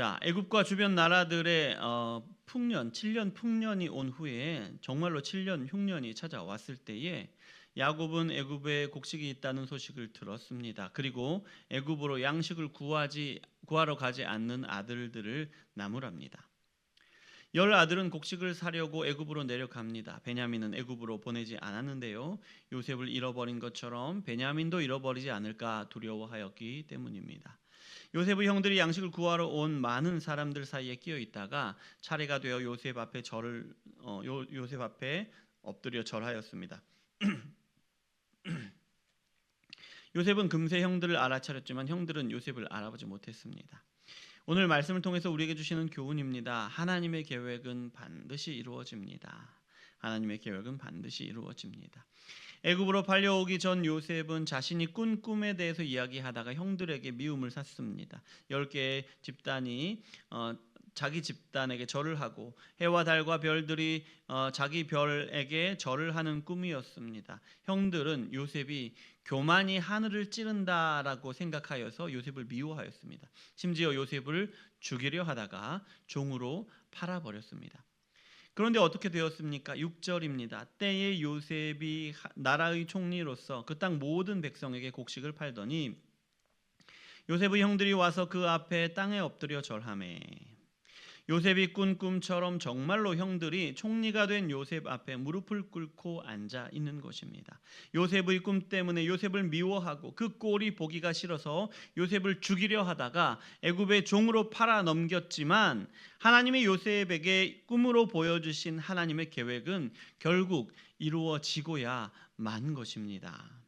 자, 애굽과 주변 나라들의 어, 풍년, 7년 풍년이 온 후에 정말로 7년 흉년이 찾아왔을 때에 야곱은 애굽에 곡식이 있다는 소식을 들었습니다. 그리고 애굽으로 양식을 구하지 구하러 가지 않는 아들들을 나무랍니다. 열 아들은 곡식을 사려고 애굽으로 내려갑니다. 베냐민은 애굽으로 보내지 않았는데요. 요셉을 잃어버린 것처럼 베냐민도 잃어버리지 않을까 두려워하였기 때문입니다. 요셉의 형들이 양식을 구하러 온 많은 사람들 사이에 끼어 있다가 차례가 되어 요셉 앞에 절을 어, 요, 요셉 앞에 엎드려 절하였습니다. 요셉은 금세 형들을 알아차렸지만 형들은 요셉을 알아보지 못했습니다. 오늘 말씀을 통해서 우리에게 주시는 교훈입니다. 하나님의 계획은 반드시 이루어집니다. 하나님의 계획은 반드시 이루어집니다. 애굽으로 팔려오기 전 요셉은 자신이 꾼 꿈에 대해서 이야기하다가 형들에게 미움을 샀습니다. 열 개의 집단이 어, 자기 집단에게 절을 하고 해와 달과 별들이 어, 자기 별에게 절을 하는 꿈이었습니다. 형들은 요셉이 교만이 하늘을 찌른다라고 생각하여서 요셉을 미워하였습니다. 심지어 요셉을 죽이려 하다가 종으로 팔아버렸습니다. 그런데 어떻게 되었습니까? 6절입니다. 때에 요셉이 나라의 총리로서 그 땅 모든 백성에게 곡식을 팔더니 요셉의 형들이 와서 그 앞에 땅에 엎드려 절하매 요셉이 꾼 꿈처럼 정말로 형들이 총리가 된 요셉 앞에 무릎을 꿇고 앉아 있는 것입니다. 요셉의 꿈 때문에 요셉을 미워하고 그 꼴이 보기가 싫어서 요셉을 죽이려 하다가 애굽의 종으로 팔아 넘겼지만 하나님이 요셉에게 꿈으로 보여주신 하나님의 계획은 결국 이루어지고야 만 것입니다.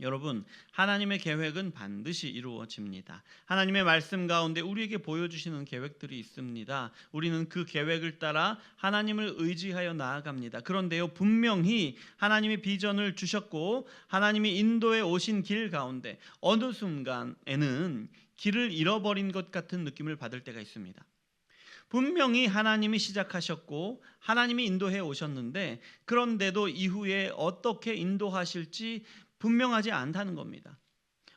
여러분, 하나님의 계획은 반드시 이루어집니다. 하나님의 말씀 가운데 우리에게 보여주시는 계획들이 있습니다. 우리는 그 계획을 따라 하나님을 의지하여 나아갑니다. 그런데요, 분명히 하나님이 비전을 주셨고 하나님이 인도에 오신 길 가운데 어느 순간에는 길을 잃어버린 것 같은 느낌을 받을 때가 있습니다. 분명히 하나님이 시작하셨고 하나님이 인도해 오셨는데 그런데도 이후에 어떻게 인도하실지 분명하지 않다는 겁니다.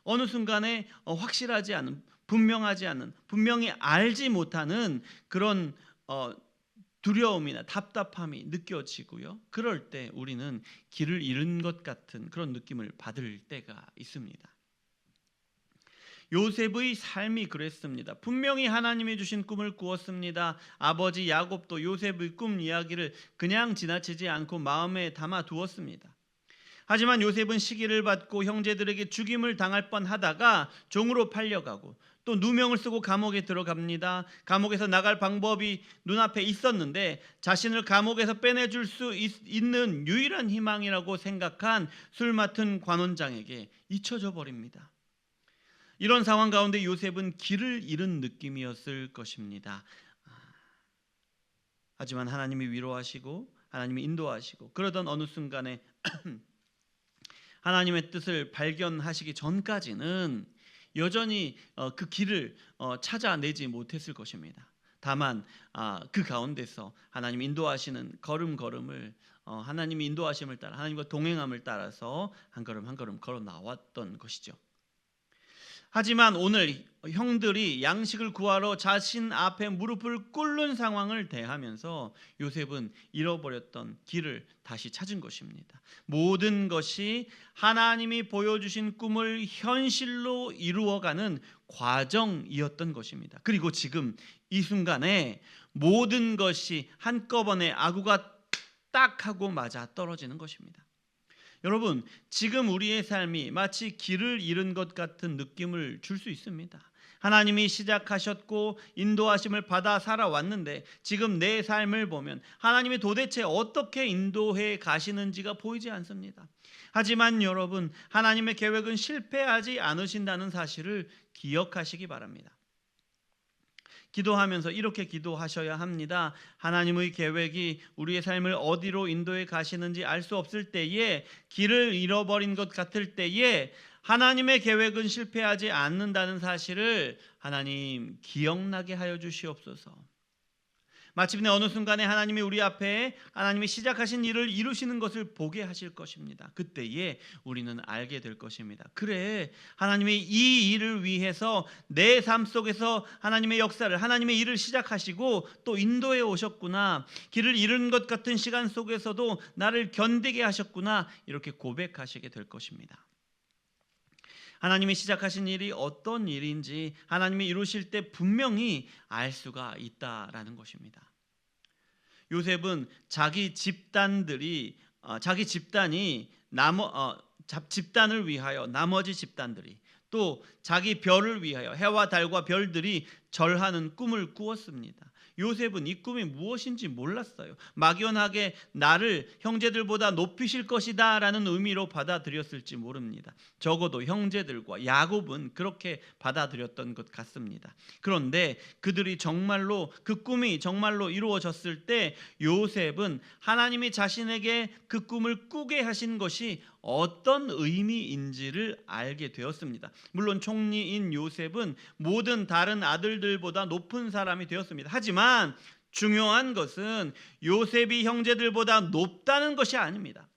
어느 순간에 어, 확실하지 않은 분명하지 않은 분명히 알지 못하는 그런 어, 두려움이나 답답함이 느껴지고요. 그럴 때 우리는 길을 잃은 것 같은 그런 느낌을 받을 때가 있습니다. 요셉의 삶이 그랬습니다. 분명히 하나님이 주신 꿈을 꾸었습니다. 아버지 야곱도 요셉의 꿈 이야기를 그냥 지나치지 않고 마음에 담아 두었습니다. 하지만 요셉은 시기를 받고 형제들에게 죽임을 당할 뻔하다가 종으로 팔려가고 또 누명을 쓰고 감옥에 들어갑니다. 감옥에서 나갈 방법이 눈앞에 있었는데 자신을 감옥에서 빼내줄 수 있, 는 유일한 희망이라고 생각한 술 맡은 관원장에게 잊혀져 버립니다. 이런 상황 가운데 요셉은 길을 잃은 느낌이었을 것입니다. 하지만 하나님이 위로하시고 하나님이 인도하시고 그러던 어느 순간에 하나님의 뜻을 발견하시기 전까지는 여전히 어, 그 길을 어, 찾아내지 못했을 것입니다. 다만 아, 그 가운데서 하나님 인도하시는 걸음걸음을 어, 하나님이 인도하심을 따라 하나님과 동행함을 따라서 한 걸음 한 걸음 걸어 나왔던 것이죠. 하지만 오늘 형들이 양식을 구하러 자신 앞에 무릎을 꿇는 상황을 대하면서 요셉은 잃어버렸던 길을 다시 찾은 것입니다. 모든 것이 하나님이 보여주신 꿈을 현실로 이루어가는 과정이었던 것입니다. 그리고 지금 이 순간에 모든 것이 한꺼번에 아구가 딱 하고 맞아 떨어지는 것입니다. 여러분, 지금 우리의 삶이 마치 길을 잃은 것 같은 느낌을 줄 수 있습니다. 하나님이 시작하셨고 인도하심을 받아 살아왔는데 지금 내 삶을 보면 하나님이 도대체 어떻게 인도해 가시는지가 보이지 않습니다. 하지만 여러분, 하나님의 계획은 실패하지 않으신다는 사실을 기억하시기 바랍니다. 기도하면서 이렇게 기도하셔야 합니다. 하나님의 계획이 우리의 삶을 어디로 인도해 가시는지 알 수 없을 때에 길을 잃어버린 것 같을 때에 하나님의 계획은 실패하지 않는다는 사실을 하나님 기억나게 하여 주시옵소서. 마침내 어느 순간에 하나님이 우리 앞에 하나님이 시작하신 일을 이루시는 것을 보게 하실 것입니다. 그때에 우리는 알게 될 것입니다. 그래, 하나님이 이 일을 위해서 내 삶 속에서 하나님의 역사를, 하나님의 일을 시작하시고 또 인도해 오셨구나. 길을 잃은 것 같은 시간 속에서도 나를 견디게 하셨구나. 이렇게 고백하시게 될 것입니다. 하나님이 시작하신 일이 어떤 일인지 하나님이 이루실 때 분명히 알 수가 있다라는 것입니다. 요셉은 자기 집단들이 어, 자기 집단이 나머 어, 집단을 위하여 나머지 집단들이 또 자기 별을 위하여 해와 달과 별들이 절하는 꿈을 꾸었습니다. 요셉은 이 꿈이 무엇인지 몰랐어요. 막연하게 나를 형제들보다 높이실 것이다 라는 의미로 받아들였을지 모릅니다. 적어도 형제들과 야곱은 그렇게 받아들였던 것 같습니다. 그런데 그들이 정말로 그 꿈이 정말로 이루어졌을 때 요셉은 하나님이 자신에게 그 꿈을 꾸게 하신 것이 어떤 의미인지를 알게 되었습니다. 물론 총 리인 요셉은 모든 다른 아들들보다 높은 사람이 되었습니다. 하지만 중요한 것은 요셉이 형제들보다 높다는 것이 아닙니다.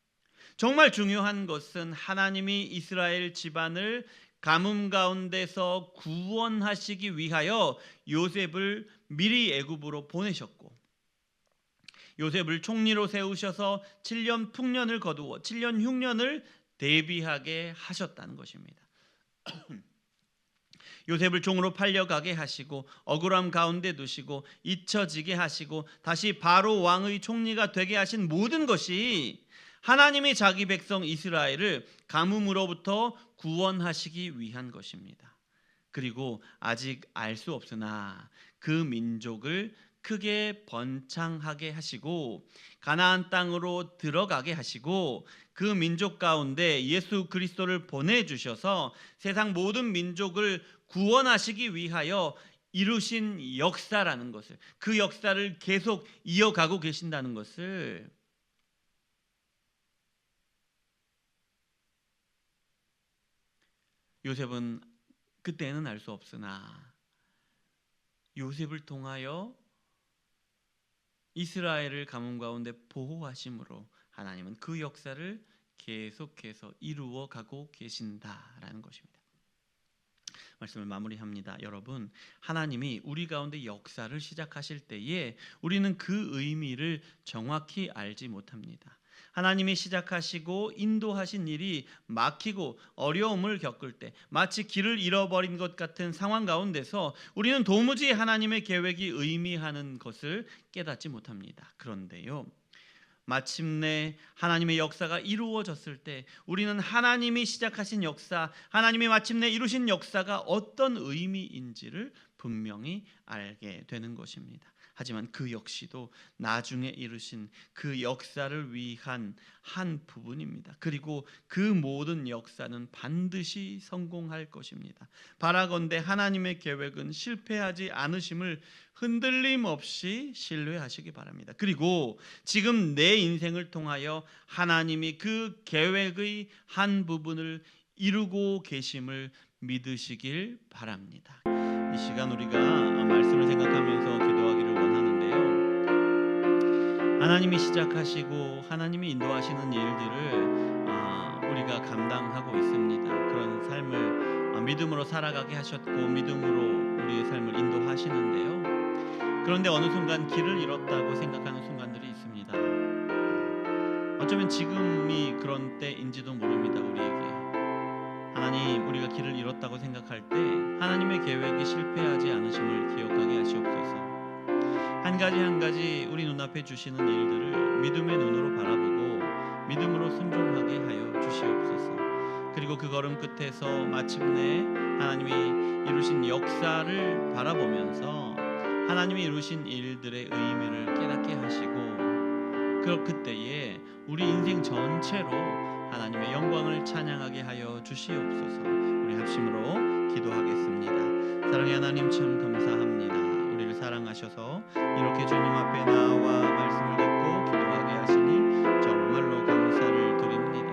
정말 중요한 것은 하나님이 이스라엘 집안을 가뭄 가운데서 구원하시기 위하여 요셉을 미리 애굽으로 보내셨고 요셉을 총리로 세우셔서 7년 풍년을 거두어 7년 흉년을 대비하게 하셨다는 것입니다. 요셉을 종으로 팔려가게 하시고 억울함 가운데 두시고 잊혀지게 하시고 다시 바로 왕의 총리가 되게 하신 모든 것이 하나님이 자기 백성 이스라엘을 가뭄으로부터 구원하시기 위한 것입니다. 그리고 아직 알 수 없으나 그 민족을 크게 번창하게 하시고 가나안 땅으로 들어가게 하시고 그 민족 가운데 예수 그리스도를 보내 주셔서 세상 모든 민족을 구원하시기 위하여 이루신 역사라는 것을 그 역사를 계속 이어가고 계신다는 것을. 요셉은 그때는 알 수 없으나 요셉을 통하여 이스라엘을 가뭄 가운데 보호하심으로 하나님은 그 역사를 계속해서 이루어 가고 계신다라는 것입니다. 말씀을 마무리합니다. 여러분, 하나님이 우리 가운데 역사를 시작하실 때에 우리는 그 의미를 정확히 알지 못합니다. 하나님이 시작하시고 인도하신 일이 막히고 어려움을 겪을 때 마치 길을 잃어버린 것 같은 상황 가운데서 우리는 도무지 하나님의 계획이 의미하는 것을 깨닫지 못합니다. 그런데요. 마침내 하나님의 역사가 이루어졌을 때 우리는 하나님이 시작하신 역사, 하나님이 마침내 이루신 역사가 어떤 의미인지를 분명히 알게 되는 것입니다. 하지만 그 역시도 나중에 이루신 그 역사를 위한 한 부분입니다. 그리고 그 모든 역사는 반드시 성공할 것입니다. 바라건대 하나님의 계획은 실패하지 않으심을 흔들림 없이 신뢰하시기 바랍니다. 그리고 지금 내 인생을 통하여 하나님이 그 계획의 한 부분을 이루고 계심을 믿으시길 바랍니다. 이 시간 우리가 말씀을 생각하면서 하나님이 시작하시고 하나님이 인도하시는 일들을 아, 우리가 감당하고 있습니다. 그런 삶을 아, 믿음으로 살아가게 하셨고 믿음으로 우리의 삶을 인도하시는데요. 그런데 어느 순간 길을 잃었다고 생각하는 순간들이 있습니다. 어쩌면 지금이 그런 때인지도 모릅니다. 우리에게 하나님 우리가 길을 잃었다고 생각할 때 하나님의 계획이 실패하 한 가지 한 가지 우리 눈앞에 주시는 일들을 믿음의 눈으로 바라보고 믿음으로 순종하게 하여 주시옵소서. 그리고 그 걸음 끝에서 마침내 하나님이 이루신 역사를 바라보면서 하나님이 이루신 일들의 의미를 깨닫게 하시고 그 그때에 우리 인생 전체로 하나님의 영광을 찬양하게 하여 주시옵소서. 우리 합심으로 기도하겠습니다. 사랑의 하나님 참 감사합니다. 사랑하셔서 이렇게 주님 앞에 나와 말씀을 듣고 기도하게 하시니 정말로 감사를 드립니다.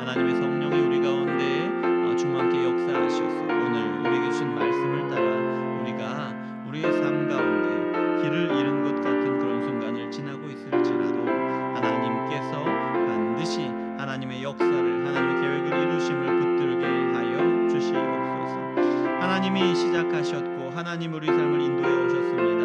하나님의 성령이 우리 가운데 어, 주만께 역사하셔서 오늘 우리에게 주신 말씀을 따라 우리가 우리의 삶 가운데 길을 잃은 것 같은 그런 순간을 지나고 있을지라도 하나님께서 반드시 하나님의 역사를 하나님의 계획을 이루심을 붙들게 하여 주시옵소서. 하나님이 시작하셨고 하나님 우리 삶을 인도해 오셨습니다.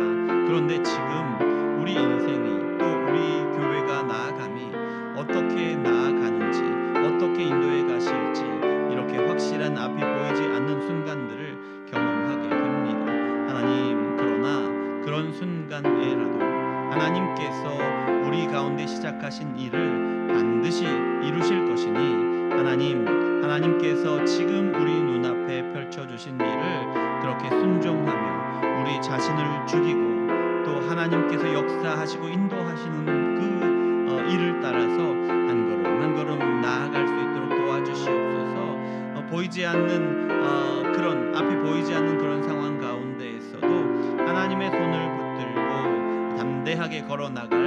그런데 지금 우리 인생이 또 우리 교회가 나아감이 어떻게 나아가는지 어떻게 인도해 가실지 이렇게 확실한 앞이 보이지 않는 순간들을 경험하게 됩니다. 하나님 그러나 그런 순간에라도 하나님께서 우리 가운데 시작하신 일을 반드시 이루실 것이니 하나님 하나님께서 지금 우리 눈앞에 펼쳐 주신 일을 그렇게 순종하며 우리 자신을 죽이고 또 하나님께서 역사하시고 인도하시는 그 어, 일을 따라서 한 걸음 한 걸음 나아갈 수 있도록 도와주시옵소서. 어, 보이지 않는 어, 그런 앞이 보이지 않는 그런 상황 가운데에서도 하나님의 손을 붙들고 담대하게 걸어 나갈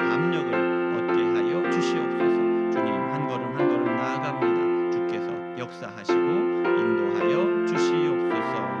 압력을 얻게 하여 주시옵소서. 주님 한 걸음 한 걸음 나아갑니다. 주께서 역사하시